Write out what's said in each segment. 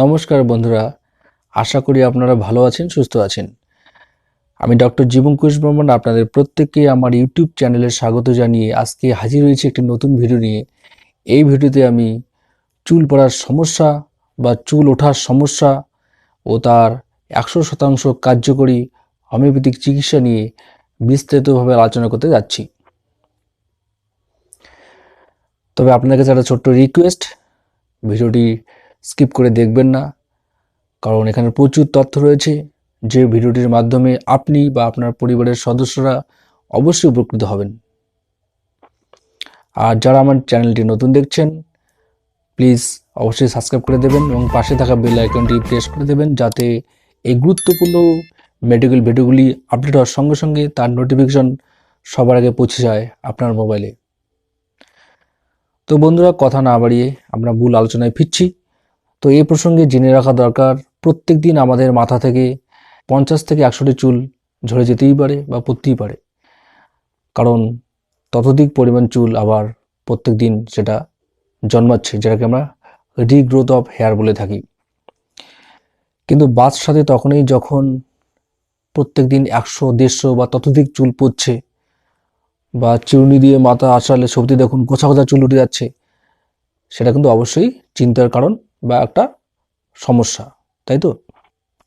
নমস্কার বন্ধুরা, আশা করি আপনারা ভালো আছেন, সুস্থ আছেন। আমি ডক্টর জীবন কুশ বর্মন আপনাদের প্রত্যেককে আমার ইউটিউব চ্যানেলে স্বাগত জানিয়ে আজকে হাজির হয়েছি একটি নতুন ভিডিও নিয়ে। এই ভিডিওতে আমি চুল পড়ার সমস্যা বা চুল ওঠার সমস্যা ও তার একশো শতাংশ কার্যকরী হোমিওপ্যাথিক চিকিৎসা নিয়ে বিস্তারিতভাবে আলোচনা করতে যাচ্ছি। তবে আপনার কাছে একটা ছোট্ট রিকোয়েস্ট ভিডিওটি স্কিপ করে দেখবেন না। কারণ এখানে প্রচুর তথ্য রয়েছে। যে ভিডিওটির মাধ্যমে আপনি বা আপনার পরিবারের সদস্যরা অবশ্যই উপকৃত হবেন। আর যারা আমার চ্যানেলটি নতুন দেখছেন, প্লিজ অবশ্যই সাবস্ক্রাইব করে দেবেন এবং পাশে থাকা বেল আইকনটি প্রেস করে দেবেন যাতে এই গুরুত্বপূর্ণ মেডিকেল ভিডিওগুলি আপডেট হওয়ার সঙ্গে সঙ্গে তার নোটিফিকেশন সবার আগে পৌঁছে যায় আপনার মোবাইলে তো বন্ধুরা, কথা না বাড়িয়ে আমরা মূল আলোচনায় ফিরছি। তো এই প্রসঙ্গে জেনে রাখা দরকার প্রত্যেক দিন আমাদের মাথা থেকে পঞ্চাশ থেকে একশোটি চুল ঝরে যেতেই পারে বা পড়তেই পারে। কারণ ততোধিক পরিমাণ চুল আবার প্রত্যেক দিন সেটা জন্মাচ্ছে, যেটাকে আমরা রিগ্রোথ অফ হেয়ার বলে থাকি। কিন্তু বাস সাথে তখনই যখন প্রত্যেক দিন একশো, দেড়শো বা ততোধিক চুল পড়ছে বা চিরুনি দিয়ে মাথা আঁচড়ালে সবজি দেখুন গোছা গোছা চুল উঠে যাচ্ছে, সেটা কিন্তু অবশ্যই চিন্তার কারণ। বা একটা সমস্যা, তাই তো?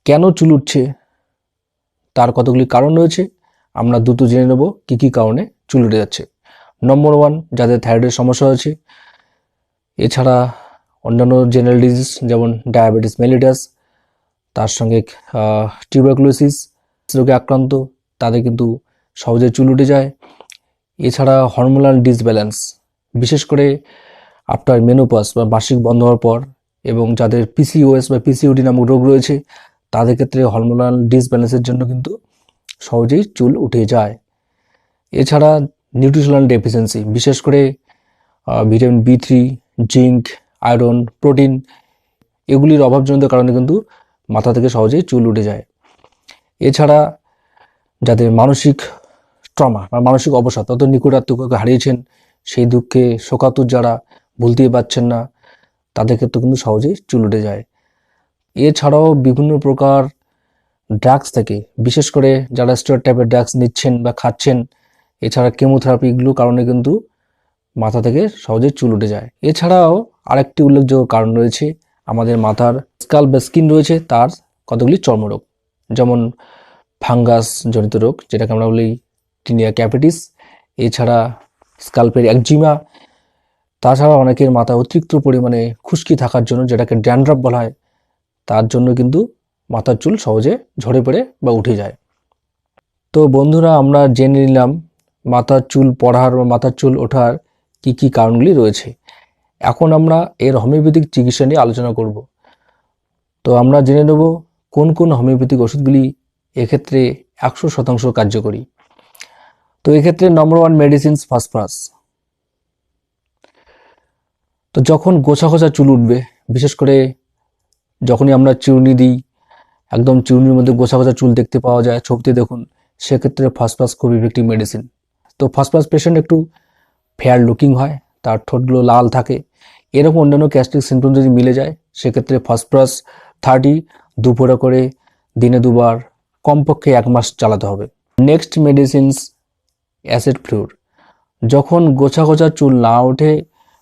কেন চুল উঠছে? তার কতগুলি কারণ রয়েছে? আমরা দ্রুত জেনে নেব কী কী কারণে চুল উঠে যাচ্ছে। নম্বর ওয়ান যাদের থাইরয়েডের সমস্যা আছে এছাড়া অন্যান্য জেনারেল ডিজিজ যেমন ডায়াবেটিস মেলিটাস তার সঙ্গে টিউবারকুলোসিস রোগে আক্রান্ত, তাদের কিন্তু সহজে চুল উঠে যায়। এছাড়া হরমোনাল ডিসব্যালেন্স বিশেষ করে আফটার মেনোপাস বা মাসিক বন্ধ হওয়ার পর এবং যাদের পিসিওএস বা পিসিওডি নামক রোগ রয়েছে, তাদের ক্ষেত্রে হরমোনাল ডিসব্যালেন্সের জন্য কিন্তু সহজেই চুল উঠে যায়। এছাড়া নিউট্রিশনাল ডেফিসিয়েন্সি বিশেষ করে vitamin B three zinc iron protein এগুলির অভাবজনিত কারণে কিন্তু মাথা থেকে সহজেই চুল উঠে যায়। এছাড়া যাদের মানসিক ট্রমা বা মানসিক অবসাদ তত নিকটাত্মককে হারিয়েছেন, সেই দুঃখে শোকাতুর যারা, ভুলতেই পারছেন না তাদের ক্ষেত্রে কিন্তু সহজেই চুল উঠে যায়। এছাড়াও বিভিন্ন প্রকার ড্রাগস থেকে, বিশেষ করে যারা স্টেরয়েড টাইপের ড্রাগস নিচ্ছেন বা খাচ্ছেন, এছাড়া কেমোথেরাপি এগুলোর কারণে কিন্তু মাথা থেকে সহজেই চুল উঠে যায়। এছাড়াও আরেকটি উল্লেখযোগ্য কারণ রয়েছে, আমাদের মাথার স্কাল বা স্কিন রয়েছে, তার কতগুলি চর্মরোগ, যেমন ফাঙ্গাস জনিত রোগ, যেটাকে আমরা বলি টিনিয়া ক্যাপিটিস এছাড়া স্কাল্পের একজিমা তাছাড়া অনেকের মাথায় অতিরিক্ত পরিমাণে খুশকি থাকার জন্য যেটাকে ড্যান্ড্রাফ বলা হয়, তার জন্য কিন্তু মাথার চুল সহজে ঝরে পড়ে বা উঠে যায়। তো বন্ধুরা, আমরা জেনে নিলাম মাথার চুল পড়ার বা মাথার চুল ওঠার কি কি কারণগুলি রয়েছে। এখন আমরা এর হোমিওপ্যাথিক চিকিৎসা নিয়ে আলোচনা করব। তো আমরা জেনে নেব কোন কোন হোমিওপ্যাথিক ওষুধগুলি এক্ষেত্রে একশো শতাংশ কার্যকরী। তো এক্ষেত্রে নম্বর ওয়ান মেডিসিনস ফসফরাস তো যখন গোছা গোছা চুল উঠবে, বিশেষ করে যখনই আমরা চিরুনি দিই, একদম চিরুনির মধ্যে গোছা গোছা চুল দেখতে পাওয়া যায়, ছবিতে দেখুন, সেক্ষেত্রে ফসফরাস খুব ইফেক্টিভ মেডিসিন তো ফসফরাস পেশেন্ট একটু ফেয়ার লুকিং হয়, তার ঠোঁটগুলো লাল থাকে, এরকম অন্যান্য গ্যাস্ট্রিক সিমটম যদি মিলে যায়, সেক্ষেত্রে ফসফরাস থার্টি দুপুরে করে দিনে দুবার, কমপক্ষে এক মাস চালাতে হবে। নেক্সট মেডিসিনস অ্যাসিড ফ্লুর যখন গোছা গোছা চুল না ওঠে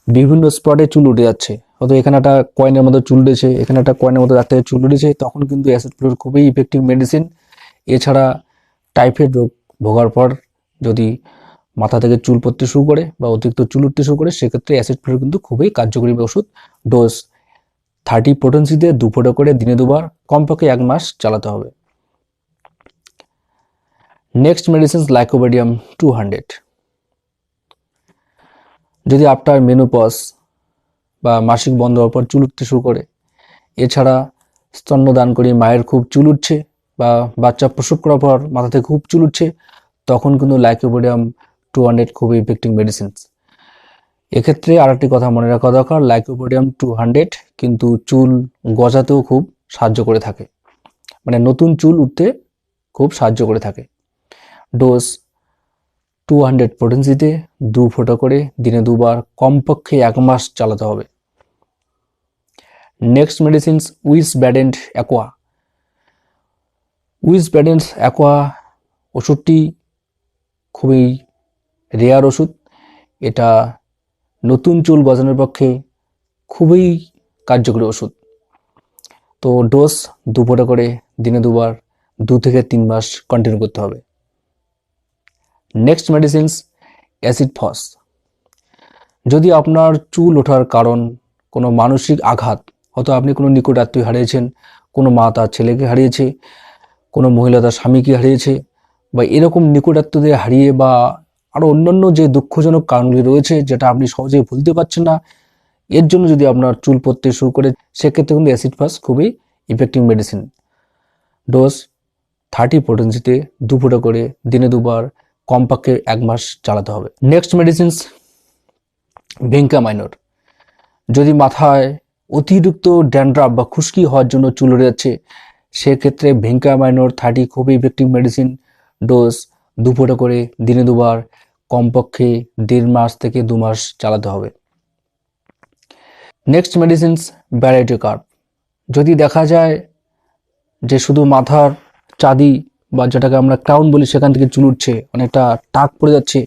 বিভিন্ন স্পটে চুল উঠে যাচ্ছে। হয়তো এখানে একটা কয়েনের মতো চুল উঠেছে, এখানে একটা কয়েনের মতো রাখতে চুল উঠেছে, তখন কিন্তু অ্যাসিড ফ্লোর খুবই ইফেক্টিভ মেডিসিন এছাড়া টাইফয়েড রোগ ভোগার পর যদি মাথা থেকে চুল পড়তে শুরু করে বা অতিরিক্ত চুল উঠতে শুরু করে, সেক্ষেত্রে অ্যাসিড ফ্লোর কিন্তু খুবই কার্যকরী ওষুধ। ডোজ থার্টি পোটেন্সিতে দুপুরে করে দিনে দুবার, কমপক্ষে এক মাস চালাতে হবে। Next medicines lycopodium two hundred যদি আফটার মেনোপজ বা মাসিক বন্ধ হওয়ার পর চুল উঠতে শুরু করে, এছাড়া স্তন্যদান করি মায়ের খুব চুল উঠছে বা বাচ্চা প্রসব করার পর মাথা থেকে খুব চুল উঠছে, তখন কিন্তু লাইকোপোডিয়াম টু হান্ড্রেড খুবই ইফেক্টিভ মেডিসিনস এক্ষেত্রে আরেকটি কথা মনে রাখা দরকার লাইকোপোডিয়াম টু হান্ড্রেড কিন্তু চুল গজাতেও খুব সাহায্য করে থাকে। মানে নতুন চুল উঠতে খুব সাহায্য করে থাকে। ডোজ টু হান্ড্রেড পোটেন্সিতে দু ফোঁটা করে দিনে দুবার কমপক্ষে এক মাস চালাতে হবে। Next medicines Wiesbaden aqua Wiesbaden aqua ওষুধটি খুবই রেয়ার ওষুধ। এটা নতুন চুল গজানোর পক্ষে খুবই কার্যকরী ওষুধ। তো ডোজ দুপুরে করে দিনে দুবার দু থেকে তিন মাস কন্টিনিউ করতে হবে। নেক্সট মেডিসিনস অ্যাসিড ফস যদি আপনার চুল ওঠার কারণ, কোনো মানসিক আঘাত, হয়তো আপনি কোনো নিকট আত্মীয় হারিয়েছেন, কোনো মা তার ছেলেকে হারিয়েছে, কোনো মহিলা তার স্বামীকে হারিয়েছে, বা এরকম নিকট আত্মীয়দের হারিয়ে বা আরও অন্যান্য যে দুঃখজনক কারণগুলি রয়েছে, যেটা আপনি সহজেই ভুলতে পারছেন না, এর জন্য যদি আপনার চুল পড়তে শুরু করে, সেক্ষেত্রে কিন্তু অ্যাসিড ফাস খুবই ইফেক্টিভ মেডিসিন ডোজ থার্টি পোটেন্সিতে দু করে, দিনে দুবার কমপক্ষে এক মাস চালাতে হবে। নেক্সট মেডিসিনস ভেঙ্কা মাইনর যদি মাথায় অতিরিক্ত ড্যান্ড্রাফ বা খুশকি হওয়ার জন্য চুল যাচ্ছে, সেক্ষেত্রে ভেঙ্কা মাইনর থার্টি খুবই ইফেক্টিভ মেডিসিন ডোজ দুপুরে করে দিনে দুবার, কমপক্ষে দেড় মাস থেকে দু মাস চালাতে হবে। নেক্সট মেডিসিনস ব্যারাইটি কার্ভ যদি দেখা যায় যে শুধু মাথার চাঁদি বা যেটাকে আমরা ক্রাউন বলি, সেখান থেকে চুল উঠছে, অনেকটা টাক পড়ে যাচ্ছে।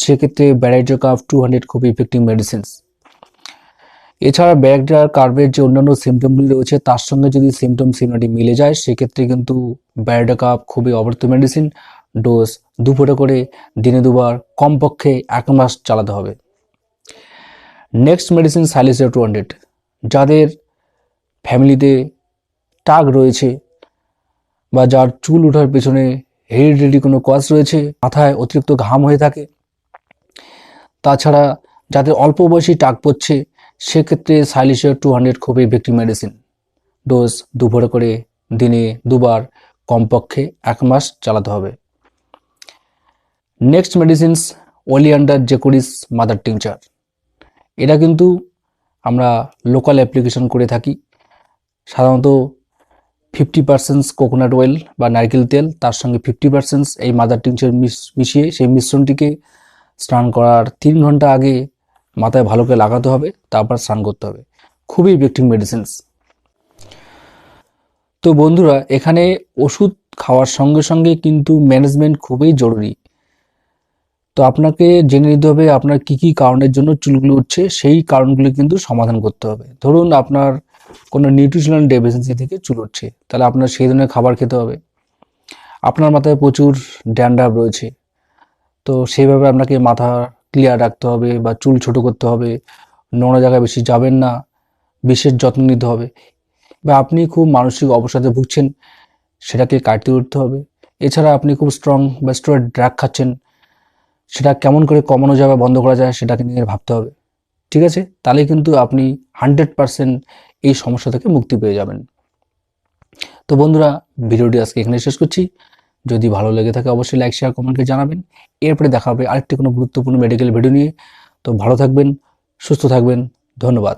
সেক্ষেত্রে ব্যারাইটার কার্ভ টু হান্ড্রেড খুবই ইফেক্টিভ মেডিসিনস এছাড়া ব্যারাইটার কার্ভের যে অন্যান্য সিমটমগুলি রয়েছে, তার সঙ্গে যদি সিমটম সিমনাটি মিলে যায়, সেক্ষেত্রে কিন্তু ব্যারাইটার কার্ভ খুবই অবর্ত মেডিসিন ডোজ দু ফুটো করে দিনে দুবার, কমপক্ষে এক মাস চালাতে হবে। Next medicine silicea two hundred যাদের ফ্যামিলিতে টাক রয়েছে বা যার চুল ওঠার পেছনে হেরিডিটি কোনো কজ রয়েছে, মাথায় অতিরিক্ত ঘাম হয়ে থাকে। তাছাড়া যাদের অল্প বয়সী টাক পড়ছে, সেক্ষেত্রে সাইলিশিয়া টু হান্ড্রেড খুবই ইফেক্টিভ মেডিসিন ডোজ দুপুরে করে দিনে দুবার কমপক্ষে এক মাস চালাতে হবে। নেক্সট মেডিসিনস ওলিয়ান্ডার জেকুরিস মাদার টিংচার এটা কিন্তু আমরা লোকাল অ্যাপ্লিকেশন করে থাকি। সাধারণত ফিফটি পার্সেন্টস কোকোনাট অয়েল বা নারকেল তেল, তার সঙ্গে ফিফটি পার্সেন্টস এই মাদার টিংচার মিশিয়ে সেই মিশ্রণটিকে স্নান করার তিন ঘণ্টা আগে মাথায় ভালো করে লাগাতে হবে, তারপর স্নান করতে হবে। খুবই ইফেক্টিভ মেডিসিনস তো বন্ধুরা, এখানে ওষুধ খাওয়ার সঙ্গে সঙ্গে কিন্তু ম্যানেজমেন্ট খুবই জরুরি। তো আপনাকে জেনে নিতে হবে আপনার কি কি কারণের জন্য চুলগুলো উঠছে, সেই কারণগুলো কিন্তু সমাধান করতে হবে। ধরুন আপনার কোনো নিউট্রিশনাল ডেফিসিয়েন্সি থেকে চুল উঠছে, তাহলে আপনার সেই ধরনের খাবার খেতে হবে। আপনার মাথায় প্রচুর ড্যান্ড্রাফ রয়েছে, তো সেইভাবে আপনাকে মাথা ক্লিয়ার রাখতে হবে বা চুল ছোট করতে হবে, নোংরা জায়গায় বেশি যাবেন না, বিশেষ যত্ন নিতে হবে। বা আপনি খুব মানসিক অবসাদে ভুগছেন, সেটাকে কাটিয়ে উঠতে হবে। এছাড়া আপনি খুব স্ট্রং বা স্টেরয়েড ড্রাগ খাচ্ছেন, সেটা কেমন করে কমানো যাবে বন্ধ করা যায়, সেটাকে নিয়ে ভাবতে হবে। ঠিক আছে? তাহলে কিন্তু আপনি হান্ড্রেড পারসেন্ট এই সমস্যা থেকে মুক্তি পেয়ে যাবেন। তো বন্ধুরা, ভিডিওটি আজকে এখানে শেষ করছি। যদি ভালো লেগে থাকে অবশ্যই লাইক শেয়ার কমেন্টকে জানাবেন। এরপরে দেখা হবে আরেকটি কোনো গুরুত্বপূর্ণ মেডিকেল ভিডিও নিয়ে। তো ভালো থাকবেন, সুস্থ থাকবেন। ধন্যবাদ।